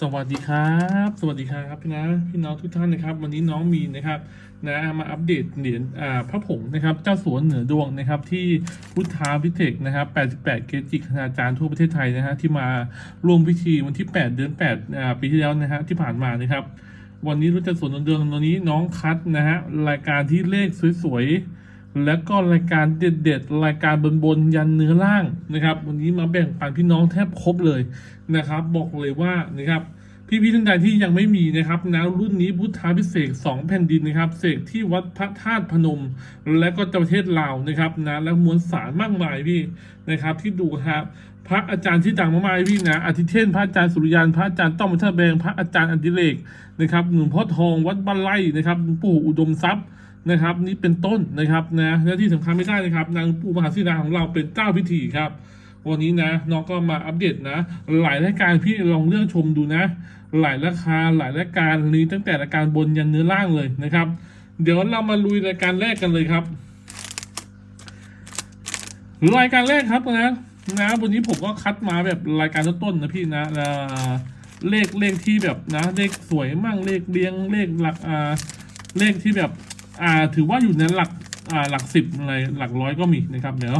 สวัสดีครับ สวัสดีครับพี่นะพี่น้องทุกท่านนะครับ วันนี้น้องมีนะครับนะมาอัปเดตเหรียญอ่าพระผงนะครับเจ้าสวนเหนือดวงนะครับที่พุทธาพิเศษกนะครับ88 เกจิคณาจารย์ทั่วประเทศไทยนะฮะที่มาร่วมพิธีวันที่ 8 เดือน8อ่าปีที่แล้วนะฮะที่ผ่านมานะครับ วันนี้รู้จักสวนเหนือดวงวันนี้น้องคัดนะฮะรายการที่เลขสวยๆ แล้วก็รายการเด็ดๆ รายการบนๆยันเนื้อล่างนะครับ วันนี้มาแบ่งปันพี่น้องแทบครบเลยนะครับ บอกเลยว่านะครับพี่พี่ๆท่านใดที่ยังไม่มีนะครับนะรุ่นนี้พุทธาพิเศษกสองแผ่นดินนะครับเสกที่วัดพระธาตุพนม และก็ประเทศลาวนะครับนะและมวลสารมากมายพี่นะครับ ที่ดูครับพระอาจารย์ที่ดังมากๆพี่นะอาทิเทนพระอาจารย์สุริยันพระอาจารย์ต้อมมัทแบงพระอาจารย์อันดิเลกนะครับหนุ่มพ่อทองวัดบ้านไร่นะครับปู่อุดมทรัพย์ นะครับนี่เป็นต้นนะครับนะและที่สำคัญไม่ได้นะครับ นางปู่มหาศิลาของเราเป็นเจ้าพิธีครับ วันนี้นะน้องก็มาอัปเดตนะ หลายรายการพี่ลองเลือกชมดูนะ หลายราคาหลายรายการนี้ตั้งแต่รายการบนยันเนื้อล่างเลยนะครับ เดี๋ยวเรามาลุยรายการแรกกันเลยครับรายการแรกครับนะนะวันนี้ผมก็คัดมาแบบรายการต้นๆนะพี่นะอ่าเลขเลขที่แบบนะ เลขสวยมั่งเลขเรียงเลขหลักอ่าเลขที่แบบ อ่าถือว่าอยู่ในหลักอ่าหลักสิบอะไรหลักร้อยก็มีนะครับเดี๋ยว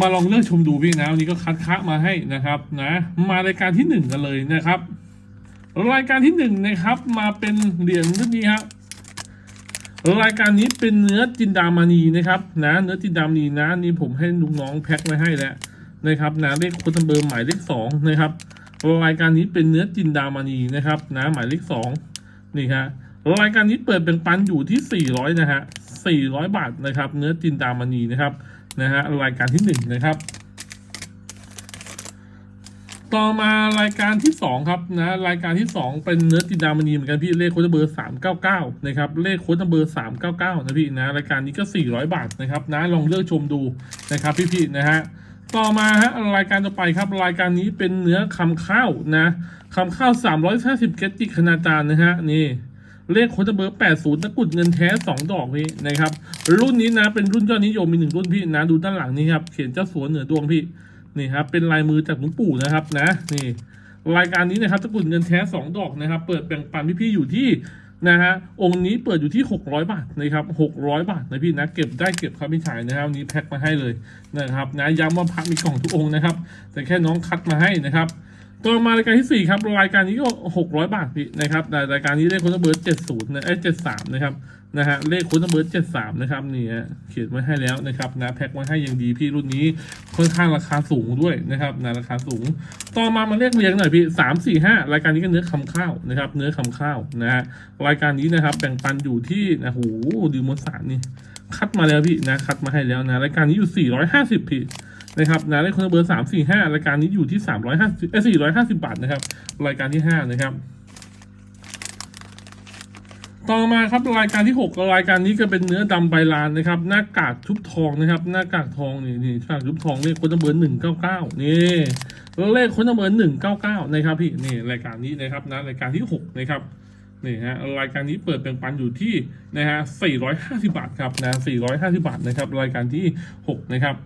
มาลองเลือกชมดูพี่นะวันนี้ก็คัดคะมาให้นะครับนะมารายการที่หนึ่งกันเลยนะครับ รายการที่หนึ่งนะครับมาเป็นเหรียญรุ่นนี้ครับรายการนี้เป็นเนื้อจินดามณีนะครับนะเนื้อจินดามณีนะนี่ผมให้ลุงน้องแพ็คไว้ให้แล้วนะครับนะเลขโคตัมเบอร์หมายเลขสองนะครับรายการนี้เป็นเนื้อจินดามณีนะครับนะหมายเลขสองนี่ครับ รายการนี้เปิดเป็นปันอยู่ที่สี่ร้อยนะฮะสี่ร้อยบาทนะครับ เนื้อจินดามณีนะครับ นะฮะ รายการที่หนึ่งนะครับ ต่อมารายการที่สองครับนะ รายการที่สองเป็นเนื้อจินดามณีเหมือนกันพี่เลขโค้ดเบอร์สามเก้าเก้านะครับ เลขโค้ดเบอร์สามเก้าเก้านะพี่นะ รายการนี้ก็สี่ร้อยบาทนะครับนะ ลองเลือกชมดูนะครับพี่ๆนะฮะต่อมาฮะรายการต่อไปครับรายการนี้เป็นเนื้อคำข้าวนะคำข้าวสามร้อยห้าสิบเกจิคณาจารย์นะฮะนี่ เลขโค้ดเบอร์80 ตะกุดเงินแท้ 2 ดอกพี่นะครับ รุ่นนี้นะเป็นรุ่นยอดนิยมมีหนึ่งรุ่นพี่นะดูด้านหลังนี้ครับเขียนเจ้าสัวเหนือดวงพี่นี่ครับเป็นลายมือจากหลวงปู่นะครับนะนี่รายการนี้นะครับตะกุดเงินแท้ 2 ดอกนะครับ เปิดแบ่งปันพี่ๆอยู่ที่นะฮะองค์นี้เปิดอยู่ที่ 600 บาทนะครับ600 บาทนะพี่นะเก็บได้เก็บครับพี่ชายนะครับนี้แพ็คมาให้เลยนะครับนะย้ำว่าพักมีกล่องทุกองค์นะครับ แต่แค่น้องคัดมาให้นะครับ ต่อมารายการที่สี่ครับ รายการนี้ก็หกร้อยบาทพี่นะครับแต่รายการนี้เลขคุณเบิร์เจ็ดศูนย์นะเอ้เจ็ดสามนะครับนะฮะเลขคุณเบิร์เจ็ดสามนะครับนี่ฮะเขียนไว้ให้แล้วนะครับนะแพ็คไว้ให้อย่างดีพี่รุ่นนี้ค่อนข้างราคาสูงด้วยนะครับนะราคาสูง ต่อมามาเลขเรียงหน่อยพี่สามสี่ห้ารายการนี้ก็เนื้อคำข้าวนะครับ เนื้อคำข้าวนะฮะรายการนี้นะครับแบ่งปันอยู่ที่นะโหดูมวลสารนี่คัดมาแล้วพี่นะคัดมาให้แล้วนะรายการนี้อยู่สี่ร้อยห้าสิบพี่ นะครับนะเลขคนเบอร์สามสี่ห้ารายการนี้อยู่ที่สามร้อยห้าสิบเอ้สี่ร้อยห้าสิบาทนะครับ รายการที่ห้านะครับ ต่อมาครับรายการที่หกรายการนี้ก็เป็นเนื้อดำใบลานนะครับ หน้ากากชุบทองนะครับ หน้ากากทองนี่นี่หน้ากากชุบทองเลขคนเบอร์หนึ่งเก้าเก้านี่เลขคนเบอร์หนึ่งเก้าเก้านะครับพี่นี่รายการนี้นะครับนะรายการที่หกนะครับนี่ฮะรายการนี้เปิดเป็นปันอยู่ที่นะฮะสี่ร้อยห้าสิบาทครับนะสี่ร้อยห้าสิบาทนะครับรายการที่หกนะครับ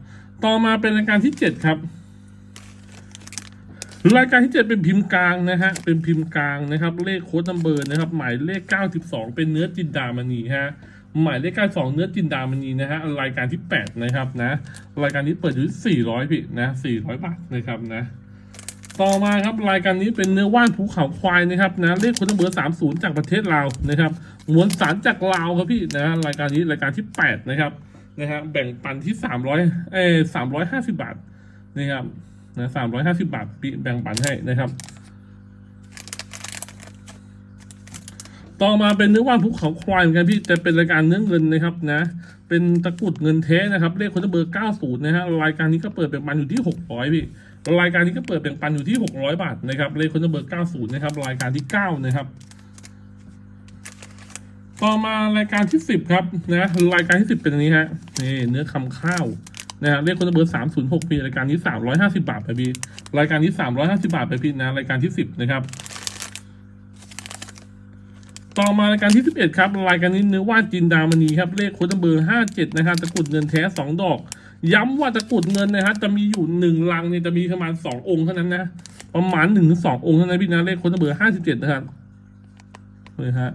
ต่อมาเป็นรายการที่เจ็ดครับ รายการที่เจ็ดเป็นพิมพ์กลางนะฮะ เป็นพิมพ์กลางนะครับ เลขโค้ดนัมเบอร์นะครับ หมายเลขเก้าสิบสองเป็นเนื้อจินดามณีฮะหมายเลขเก้าสองเนื้อจินดามณีนะฮะ รายการที่แปดนะครับนะ รายการนี้เปิดอยู่สี่ร้อยพี่นะสี่ร้อยบาทนะครับนะต่อมาครับรายการนี้เป็นเนื้อว่านภูเขาควายนะครับนะเลขโค้ดนัมเบอร์สามศูนย์จากประเทศลาวนะครับมวลสารจากลาวครับพี่นะรายการนี้รายการที่แปดนะครับ นะฮะแบ่งปันที่สามร้อยเอ้สามร้อยห้าสิบบาทนะครับนะสามร้อยห้าสิบาทปีแบ่งปันให้นะครับ ต่อมาเป็นเนื้อว่านภูเขาควายเหมือนกันพี่แต่เป็นรายการเนื้อเงินนะครับนะ เป็นตะกุดเงินแท้นะครับเลขคนเบอร์เก้าศูนย์นะฮะรายการนี้ก็เปิดแบ่งปันอยู่ที่หกร้อยพี่รายการนี้ก็เปิดแบ่งปันอยู่ที่หกร้อยบาทนะครับเลขคนเบอร์เก้าศูนย์นะครับรายการที่เก้านะครับ ต่อมารายการที่สิบครับนะรายการที่สิบเป็นอันนี้ฮะนี่เนื้อคำข้าวนะฮะเลขคนเบอร์สามศูนย์หกปีรายการนี้สามร้อยห้าสิบาทไปพี่รายการนี้สามร้อยห้าสิบาทไปพี่นะรายการที่สิบนะครับ ต่อมารายการที่สิบเอ็ดครับรายการนี้เนื้อว่านจินดามณีครับเลขโค้ดเบอร์ห้าเจ็ดนะครับตะกรุดเงินแท้สองดอก ย้ำว่าตะกรุดเงินนะฮะจะมีอยู่หนึ่งลังเนี่ยจะมีประมาณสององค์เท่านั้นนะประมาณหนึ่งถึงสององค์เท่านั้นพี่นะเลขโค้ดเบอร์ห้าสิบเจ็ดนะครับเลยฮะ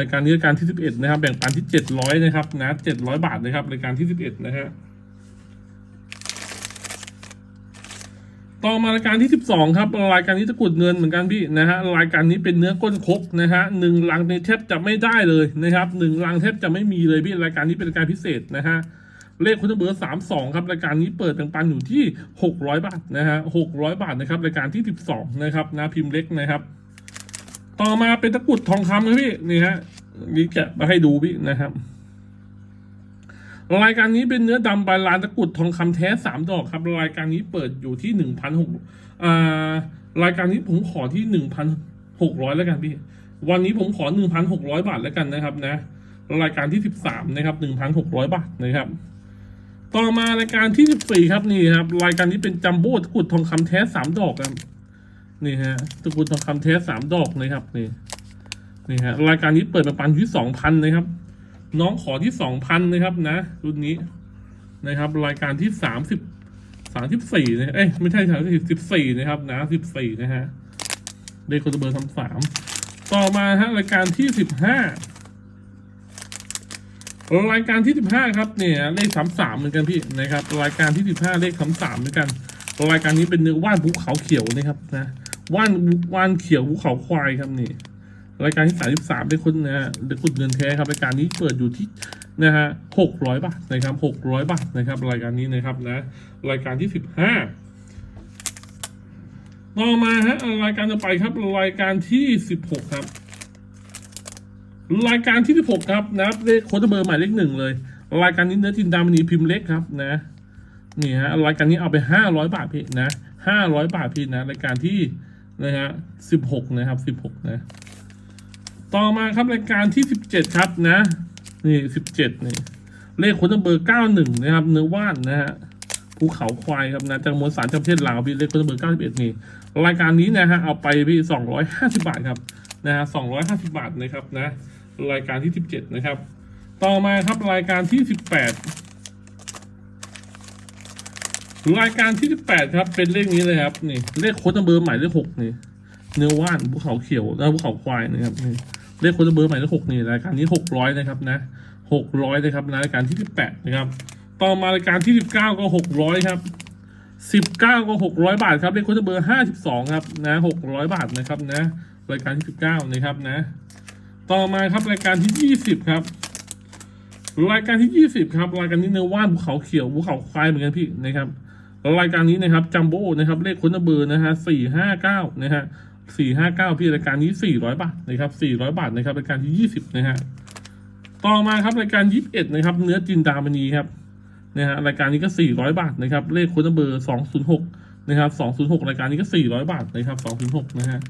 รายการนี้รายการที่สิบเอ็ดนะครับ แบ่งปันที่เจ็ดร้อยนะครับนะเจ็ดร้อยบาทนะครับรายการที่สิบเอ็ดนะฮะต่อมารายการที่สิบสองครับรายการนี้ตะกุดเงินเหมือนกันพี่นะฮะรายการนี้เป็นเนื้อก้นคกนะฮะหนึ่งลังในแทบจะไม่ได้เลยนะครับหนึ่งลังแทบจะไม่มีเลยพี่รายการนี้เป็นรายการพิเศษนะฮะเลขคุณเบอร์สามสองครับรายการนี้เปิดแบ่งปันอยู่ที่หกร้อยบาทนะฮะหกร้อยบาทนะครับรายการที่สิบสองนะครับนะพิมพ์เล็กนะครับ ต่อมาเป็นตะกรุดทองคำนะพี่นี่ฮะนี่แกะมาให้ดูพี่นะครับรายการนี้เป็นเนื้อดำบาลานตะกรุดทองคำแท้สามดอกครับ รายการนี้เปิดอยู่ที่หนึ่งพันหกอ่ารายการนี้ผมขอที่หนึ่งพันหกร้อยแล้วกันพี่ วันนี้ผมขอหนึ่งพันหกร้อยบาทแล้วกันนะครับนะ รายการที่สิบสามนะครับหนึ่งพันหกร้อยบาทนะครับ ต่อมารายการที่สิบสี่ครับนี่ครับ รายการนี้เป็นจัมโบ้ตะกรุดทองคำแท้สามดอกครับ นี่ฮะตะกรุดทองคำแท้สามดอกนะครับนี่นี่ฮะรายการนี้เปิดมาปันที่สองพันนะครับ น้องขอที่สองพันนะครับนะ รุ่นนี้นะครับ รายการที่สามสิบสามสิบสี่นะเอ้ยไม่ใช่สามสิบสิบสี่นะครับนะสิบสี่นะฮะเลขคนเบอร์ทำสามต่อมาฮะรายการที่สิบห้ารายการที่สิบห้าครับเนี่ยเลขสามสามเหมือนกันพี่นะครับ รายการที่สิบห้าเลขสามสามเหมือนกัน รายการนี้เป็นเนื้อว่านภูเขาเขียวนะครับนะ ว่านว่านเขียวภูเขาควายครับนี่รายการที่สามสิบสามได้คุณนะฮะได้คุณเงินแท้ครับรายการนี้เปิดอยู่ที่นะฮะหกร้อยบาทนะครับหกร้อยบาทนะครับ รายการนี้นะครับนะ รายการที่สิบห้าต่อมาฮะรายการต่อไปครับ รายการที่สิบหกครับ รายการที่สิบหกครับนะครับเลขโค้ดเบอร์หมายเลขหนึ่งเลย รายการนี้เนื้อทินดามณีพิมพ์เล็กครับนะนี่ฮะรายการนี้เอาไปห้าร้อยบาทพี่นะห้าร้อยบาทพี่นะ รายการที่ นะฮะสิบหกนะครับสิบหกนะ ต่อมาครับรายการที่สิบเจ็ดครับนะ นี่สิบเจ็ดนี่ เลขโค้ดเบอร์เก้าหนึ่งนะครับ เนื้อว่านนะฮะภูเขาควายครับนะจากมวลสารจากประเทศลาวพี่เลขโค้ดเบอร์เก้าสิบเอ็ดนี่ รายการนี้นะฮะเอาไปพี่สองร้อยห้าสิบาทครับนะฮะสองร้อยห้าสิบาทนะครับนะ รายการที่สิบเจ็ดนะครับ ต่อมาครับรายการที่สิบแปด รายการที่สิบแปดครับ เป็นเลขนี้เลยครับนี่เลขโค้ดเบอร์หมายเลขหกนี่เนื้อว่านภูเขาเขียวแล้วภูเขาควายนะครับนี่เลขโค้ดเบอร์หมายเลขหกนี่รายการนี้หกร้อยนะครับนะหกร้อยนะครับนะรายการที่สิบแปดนะครับ ต่อมารายการที่สิบเก้าก็หกร้อยครับสิบเก้าก็หกร้อยบาทครับเลขโค้ดเบอร์ห้าสิบสองครับนะหกร้อยบาทนะครับนะรายการที่สิบเก้านะครับนะ ต่อมาครับรายการที่ยี่สิบครับรายการที่ยี่สิบครับ รายการนี้เนื้อว่านภูเขาเขียวภูเขาควายเหมือนกันพี่นะครับ รายการนี้นะครับจัมโบ้นะครับเลขค้นเบอร์นะฮะสี่ห้าเก้านะฮะสี่ห้าเก้าพี่รายการนี้สี่ร้อยบาทนะครับสี่ร้อยบาทนะครับรายการที่ยี่สิบนะฮะต่อมาครับรายการยี่สิบเอ็ดนะครับ เนื้อจินดามณีครับนะฮะรายการนี้ก็สี่ร้อยบาทนะครับ เลขค้นเบอร์สองศูนย์หกนะครับสองศูนย์หกรายการนี้ก็สี่ร้อยบาทนะครับสองศูนย์หกนะฮะ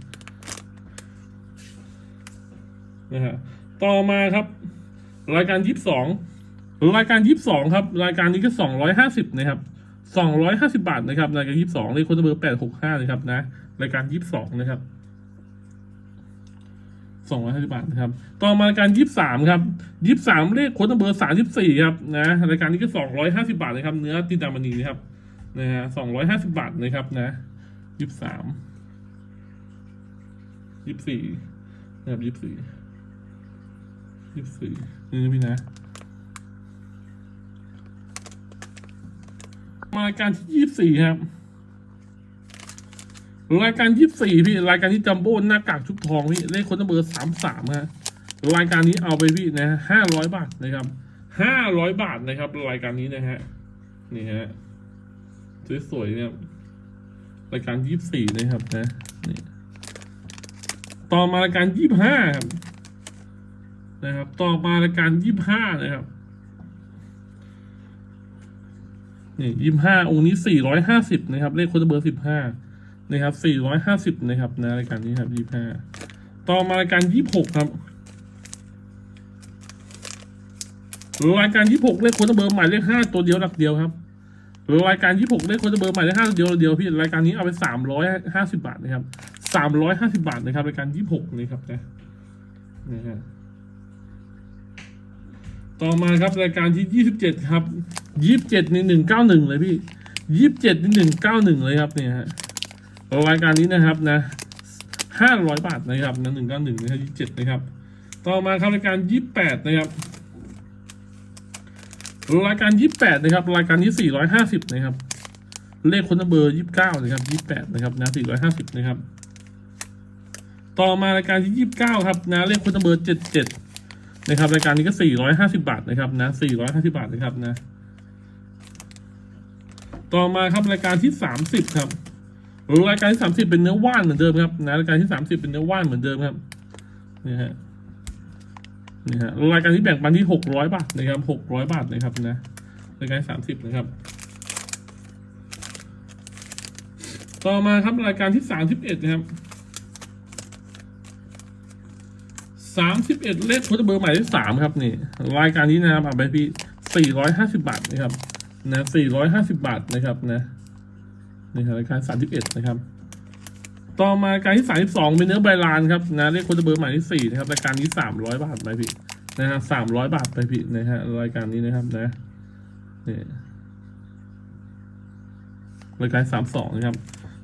นะฮะต่อมาครับ รายการยี่สิบสองรายการยี่สิบสองครับ รายการนี้ก็สองร้อยห้าสิบนะครับ สองร้อยห้าสิบาทนะครับรายการยี่สิบสองเลขโค้ดเบอร์แปดหกห้านะครับนะรายการยี่สิบสองนะครับสองร้อยห้าสิบาทนะครับ ต่อมารายการยี่สามครับยี่สามเลขโค้ดเบอร์สามสิบสี่ครับนะรายการนี้ก็สองร้อยห้าสิบาทนะครับ เนื้อติดามณีนะครับนะฮะสองร้อยห้าสิบาทนะครับนะยี่สามยี่สี่นะครับยี่สิบสี่ยี่สิบสี่นี่นะพี่นะ มารายการที่ยี่สิบสี่ครับ รายการยี่สิบสี่พี่ รายการที่จัมโบ้หน้ากากชุบทองพี่ เลขคนเบอร์สามสามฮะ รายการนี้เอาไปพี่นะห้าร้อยบาทนะครับ ห้าร้อยบาทนะครับ รายการนี้นะฮะ นี่ฮะ สวยๆเนี่ย รายการยี่สิบสี่นะครับนะนี่ต่อมารายการยี่สิบห้านะครับ ต่อมารายการยี่สิบห้านะครับ นี่ยี่ห้าองค์นี้สี่ร้อยห้าสิบนะครับ เลขโค้ดเบอร์สิบห้านะครับสี่ร้อยห้าสิบนะครับนะรายการนี้ครับยี่ห้าต่อมารายการยี่หกครับรายการยี่หกเลขโค้ดเบอร์หมายเลขห้าตัวเดียวหลักเดียวครับรายการยี่หกเลขโค้ดเบอร์หมายเลขห้าตัวเดียวเดียวพี่รายการนี้เอาไปสามร้อยห้าสิบาทนะครับสามร้อยห้าสิบาทนะครับรายการยี่หกนะครับนะนะฮะต่อมาครับรายการที่ยี่สิบเจ็ดครับ ยี่สิบเจ็ดในหนึ่งเก้าหนึ่งเลยพี่ยี่สิบเจ็ดในหนึ่งเก้าหนึ่งเลยครับเนี่ยฮะรายการนี้นะครับนะห้าร้อยบาทนะครับนะหนึ่งเก้าหนึ่งนะครับยี่สิบเจ็ดนะครับ ต่อมาครับรายการยี่แปดนะครับรายการยี่แปดนะครับ รายการที่สี่ร้อยห้าสิบนะครับ เลขคนเบอร์ยี่สิบเก้านะครับยี่แปดนะครับนะสี่ร้อยห้าสิบนะครับ ต่อมารายการที่ยี่สิบเก้าครับนะเลขคนเบอร์เจ็ดเจ็ดนะครับรายการนี้ก็สี่ร้อยห้าสิบาทนะครับนะสี่ร้อยห้าสิบาทนะครับนะ ต่อมาครับรายการที่สามสิบครับรายการที่สามสิบเป็นเนื้อว่านเหมือนเดิมครับนะรายการที่สามสิบเป็นเนื้อว่านเหมือนเดิมครับนี่ฮะนี่ฮะรายการที่แบ่งปันที่หกร้อยบาทนะครับหกร้อยบาทนะครับนะรายการสามสิบนะครับ ต่อมาครับรายการที่สามสิบเอ็ดนะครับสามสิบเอ็ดเลขโค้ดเบอร์หมายเลขสามครับนี่รายการนี้นะครับเอาไปพี่สี่ร้อยห้าสิบาทนะครับ นะสี่ร้อยห้าสิบาทนะครับนะนี่ครับรายการสามสิบเอ็ดนะครับ ต่อมาการที่สามสิบสองเป็นเนื้อใบลานครับนะเลขโค้ดเบอร์หมายที่สี่นะครับรายการนี้สามร้อยบาทไปพี่นะฮะสามร้อยบาทไปพี่นะฮะรายการนี้นะครับนะเนี่ยรายการสามสองนะครับ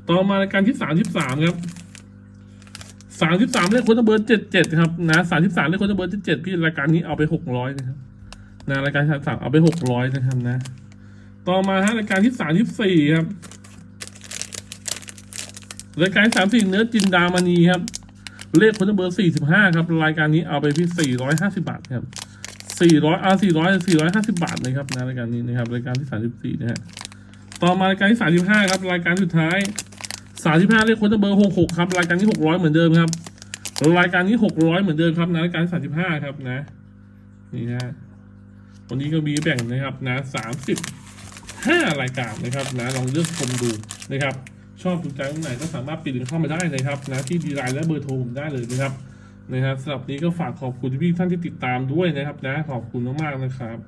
ต่อมารายการที่สามสิบสามครับสามสิบสามเลขค้ดเบอร์เจ็ดเจ็ดครับนะสามสิบสามเลขค้ดเบอร์เจ็ดเจ็ดพี่รายการนี้เอาไปหกร้อยนะครับนะรายการสามสามเอาไปหกร้อยนะครับนะ ต่อมาฮะรายการที่สามสิบสี่ครับรายการสามสี่เนื้อจินดามณีครับ เลขคนเบอร์สี่สิบห้าครับ รายการนี้เอาไปที่สี่ร้อยห้าสิบาทครับสี่ร้อยอ่าสี่ร้อยสี่ร้อยห้าสิบาทนะครับนะรายการนี้นะครับรายการที่สามสิบสี่นะฮะต่อมารายการที่สามสิบห้าครับ รายการสุดท้ายสามสิบห้าเลขคนเบอร์หกหกครับ รายการที่หกร้อยเหมือนเดิมครับรายการนี้หกร้อยเหมือนเดิมครับนะรายการสามสิบห้าครับนะ นี่นะวันนี้ก็มีแบ่งนะครับนะสามสิบ ห้ารายการนะครับนะลองเลือกชมดูนะครับ ชอบถูกใจตรงไหนก็สามารถปิดเข้ามาได้นะครับนะที่ดีไลน์และเบอร์โทรผมได้เลยนะครับนะครับสำหรับนี้ก็ฝากขอบคุณพี่ท่านที่ติดตามด้วยนะครับนะขอบคุณมากๆนะครับ